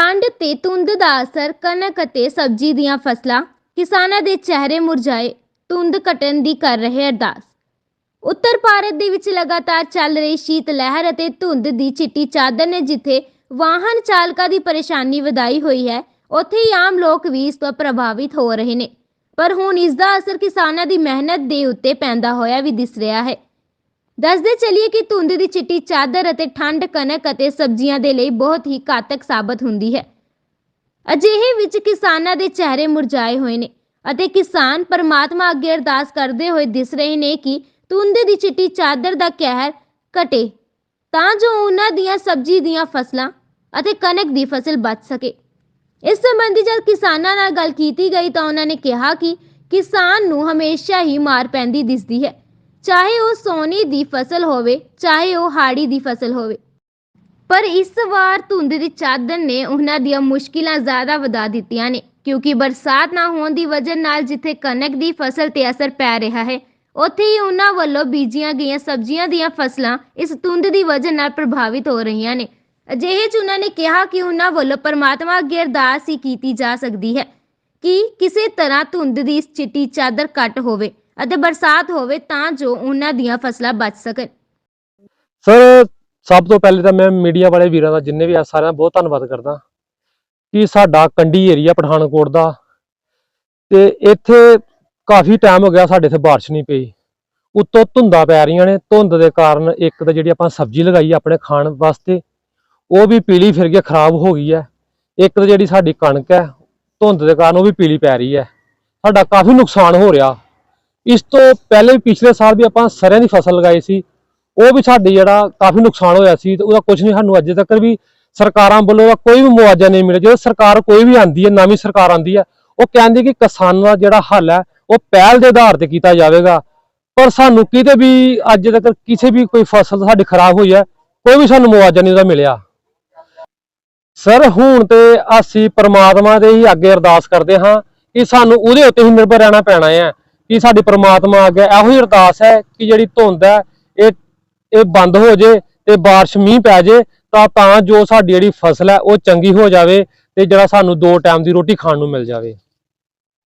ਠੰਡ ਤੇ ਧੁੰਦ ਦਾ ਅਸਰ ਕਣਕ ਅਤੇ ਸਬਜ਼ੀ ਦੀਆਂ ਫਸਲਾਂ ਕਿਸਾਨਾਂ ਦੇ ਚਿਹਰੇ ਮੁਰਝਾਏ, ਧੁੰਦ ਘਟਣ ਦੀ ਕਰ ਰਹੇ ਅਰਦਾਸ। ਉੱਤਰ ਭਾਰਤ ਦੇ ਵਿੱਚ ਲਗਾਤਾਰ ਚੱਲ ਰਹੀ ਸ਼ੀਤ ਲਹਿਰ ਅਤੇ ਧੁੰਦ ਦੀ ਚਿੱਟੀ ਚਾਦਰ ਨੇ ਜਿੱਥੇ ਵਾਹਨ ਚਾਲਕਾਂ ਦੀ ਪਰੇਸ਼ਾਨੀ ਵਧਾਈ ਹੋਈ ਹੈ, ਉੱਥੇ ਹੀ ਆਮ ਲੋਕ ਵੀ ਇਸ ਤੋਂ ਪ੍ਰਭਾਵਿਤ ਹੋ ਰਹੇ ਨੇ। ਪਰ ਹੁਣ ਇਸ ਦਾ ਅਸਰ ਕਿਸਾਨਾਂ ਦੀ ਮਿਹਨਤ ਦੇ ਉੱਤੇ ਪੈਂਦਾ ਹੋਇਆ ਵੀ ਦਿਸ ਰਿਹਾ ਹੈ। ਦੱਸਦੇ ਚੱਲੀਏ ਕਿ ਧੁੰਦ ਦੀ ਚਿੱਟੀ ਚਾਦਰ ਅਤੇ ਠੰਡ ਕਣਕ ਅਤੇ ਸਬਜ਼ੀਆਂ ਦੇ ਲਈ ਬਹੁਤ ਹੀ ਘਾਤਕ ਸਾਬਤ ਹੁੰਦੀ ਹੈ। ਅਜਿਹੇ ਵਿੱਚ ਕਿਸਾਨਾਂ ਦੇ ਚਿਹਰੇ ਮੁਰਝਾਏ ਹੋਏ ਨੇ ਅਤੇ ਕਿਸਾਨ ਪਰਮਾਤਮਾ ਅੱਗੇ ਅਰਦਾਸ ਕਰਦੇ ਹੋਏ ਦਿਸ ਰਹੇ ਨੇ ਕਿ ਧੁੰਦ ਦੀ ਚਿੱਟੀ ਚਾਦਰ ਦਾ ਕਹਿਰ ਘਟੇ ਤਾਂ ਜੋ ਉਹਨਾਂ ਦੀਆਂ ਸਬਜ਼ੀ ਦੀਆਂ ਫਸਲਾਂ ਅਤੇ ਕਣਕ ਦੀ ਫਸਲ ਬਚ ਸਕੇ। ਇਸ ਸੰਬੰਧੀ ਜਦ ਕਿਸਾਨਾਂ ਨਾਲ ਗੱਲ ਕੀਤੀ ਗਈ ਤਾਂ ਉਹਨਾਂ ਨੇ ਕਿਹਾ ਕਿ ਕਿਸਾਨ ਨੂੰ ਹਮੇਸ਼ਾ ਹੀ ਮਾਰ ਪੈਂਦੀ ਦਿਸਦੀ ਹੈ। ਚਾਹੇ ਉਹ ਸੋਨੇ ਦੀ ਫਸਲ ਹੋਵੇ, ਚਾਹੇ ਉਹ ਹਾੜੀ ਦੀ ਫਸਲ ਹੋਵੇ। ਪਰ ਇਸ ਵਾਰ ਧੁੰਦ ਦੀ ਚਾਦਰ ਨੇ ਉਹਨਾਂ ਦੀਆਂ ਮੁਸ਼ਕਿਲਾਂ ਜ਼ਿਆਦਾ ਵਧਾ ਦਿੱਤੀਆਂ ਨੇ, ਕਿਉਂਕਿ ਬਰਸਾਤ ਨਾ ਹੋਣ ਦੀ ਵਜ੍ਹਾ ਨਾਲ ਜਿੱਥੇ ਕਣਕ ਦੀ ਫਸਲ ਤੇ ਅਸਰ ਪੈ ਰਿਹਾ ਹੈ, ਉੱਥੇ ਹੀ ਉਹਨਾਂ ਵੱਲੋਂ ਬੀਜੀਆਂ ਗਈਆਂ ਸਬਜ਼ੀਆਂ ਦੀਆਂ ਫਸਲਾਂ ਇਸ ਧੁੰਦ ਦੀ ਵਜ੍ਹਾ ਨਾਲ ਪ੍ਰਭਾਵਿਤ ਹੋ ਰਹੀਆਂ ਨੇ। ਅਜਿਹੇ 'ਚ ਉਹਨਾਂ ਨੇ ਕਿਹਾ ਕਿ ਉਹਨਾਂ ਵੱਲੋਂ ਪਰਮਾਤਮਾ ਅੱਗੇ ਅਰਦਾਸ ਹੀ ਕੀਤੀ ਜਾ ਸਕਦੀ ਹੈ ਕਿ ਕਿਸੇ ਤਰ੍ਹਾਂ ਧੁੰਦ ਦੀ ਇਸ ਚਿੱਟੀ ਚਾਦਰ ਘੱਟ ਹੋਵੇ। ਅਤੇ ਬਰਸਾਤ ਹੋਵੇ ਤਾਂ ਜੋ ਉਹਨਾਂ ਦੀਆਂ ਫਸਲਾਂ ਬਚ ਸਕਣ। ਸਰ, ਸਭ ਤੋਂ ਪਹਿਲੇ ਤਾਂ ਮੈਂ ਮੀਡੀਆ ਵਾਲੇ ਵੀਰਾਂ ਦਾ ਜਿੰਨੇ ਵੀ ਆ ਸਾਰਿਆਂ ਦਾ ਬਹੁਤ ਧੰਨਵਾਦ ਕਰਦਾ ਕਿ ਸਾਡਾ ਕੰਡੀ ਏਰੀਆ ਪਠਾਨਕੋਟ ਦਾ ਤੇ ਇੱਥੇ ਕਾਫੀ ਟਾਈਮ ਹੋ ਗਿਆ ਸਾਡੇ ਇੱਥੇ ਬਾਰਿਸ਼ ਨਹੀਂ ਪਈ। ਉੱਤੋਂ ਧੁੰਦਾਂ ਪੈ ਰਹੀਆਂ ਨੇ, ਧੁੰਦ ਦੇ ਕਾਰਨ ਇੱਕ ਤਾਂ ਜਿਹੜੀ ਆਪਾਂ ਸਬਜ਼ੀ ਲਗਾਈ ਆਪਣੇ ਖਾਣ ਵਾਸਤੇ, ਉਹ ਵੀ ਪੀਲੀ ਫਿਰ ਕੇ ਖਰਾਬ ਹੋ ਗਈ ਹੈ। ਇੱਕ ਤਾਂ ਜਿਹੜੀ ਸਾਡੀ ਕਣਕ ਹੈ, ਧੁੰਦ ਦੇ ਕਾਰਨ ਉਹ ਵੀ ਪੀਲੀ ਪੈ ਰਹੀ ਹੈ। ਸਾਡਾ ਕਾਫੀ ਨੁਕਸਾਨ ਹੋ ਰਿਹਾ। ਇਸ ਤੋਂ ਪਹਿਲੇ ਵੀ ਪਿਛਲੇ ਸਾਲ ਵੀ ਆਪਾਂ ਸਰ੍ਹੋਂ ਦੀ ਫਸਲ ਲਗਾਈ ਸੀ, ਉਹ ਵੀ ਸਾਡੇ ਜਿਹੜਾ ਕਾਫੀ ਨੁਕਸਾਨ ਹੋਇਆ ਸੀ ਤੇ ਉਹਦਾ ਕੁਝ ਨਹੀਂ, ਸਾਨੂੰ ਅੱਜ ਤੱਕ ਵੀ ਸਰਕਾਰਾਂ ਵੱਲੋਂ ਉਹਦਾ ਕੋਈ ਵੀ ਮੁਆਵਜ਼ਾ ਨਹੀਂ ਮਿਲਿਆ। ਜਦੋਂ ਸਰਕਾਰ ਕੋਈ ਵੀ ਆਂਦੀ ਹੈ, ਨਵੀਂ ਸਰਕਾਰ ਆਂਦੀ ਹੈ, ਉਹ ਕਹਿੰਦੀ ਕਿ ਕਿਸਾਨਾਂ ਦਾ ਜਿਹੜਾ ਹੱਲ ਹੈ, ਉਹ ਪਹਿਲ ਦੇ ਆਧਾਰ ਤੇ ਕੀਤਾ ਜਾਵੇਗਾ। ਪਰ ਸਾਨੂੰ ਕਿਤੇ ਵੀ ਅੱਜ ਤੱਕ ਕਿਸੇ ਵੀ ਕੋਈ ਫਸਲ ਸਾਡੀ ਖਰਾਬ ਹੋਈ ਹੈ, ਕੋਈ ਵੀ ਸਾਨੂੰ ਮੁਆਵਜ਼ਾ ਨਹੀਂ ਉਹਦਾ ਮਿਲਿਆ। ਸਰ, ਹੁਣ ਤੇ ਅਸੀਂ ਪਰਮਾਤਮਾ ਦੇ ਹੀ ਅੱਗੇ ਅਰਦਾਸ ਕਰਦੇ ਹਾਂ ਕਿ ਸਾਨੂੰ ਉਹਦੇ ਉੱਤੇ ਹੀ ਨਿਰਭਰ ਰਹਿਣਾ ਪੈਣਾ ਹੈ। ਕਿ ਸਾਡੀ ਪ੍ਰਮਾਤਮਾ ਅੱਗੇ ਇਹੋ ਹੀ ਅਰਦਾਸ ਹੈ ਕਿ ਜਿਹੜੀ ਧੁੰਦ ਹੈ, ਇਹ ਇਹ ਬੰਦ ਹੋ ਜੇ ਤੇ ਬਾਰਿਸ਼ ਮੀਂਹ ਪੈ ਜੇ, ਤਾਂ ਤਾਂ ਜੋ ਸਾਡੀ ਜਿਹੜੀ ਫਸਲ ਹੈ ਉਹ ਚੰਗੀ ਹੋ ਜਾਵੇ ਤੇ ਜਿਹੜਾ ਸਾਨੂੰ ਦੋ ਟਾਈਮ ਦੀ ਰੋਟੀ ਖਾਣ ਨੂੰ ਮਿਲ ਜਾਵੇ।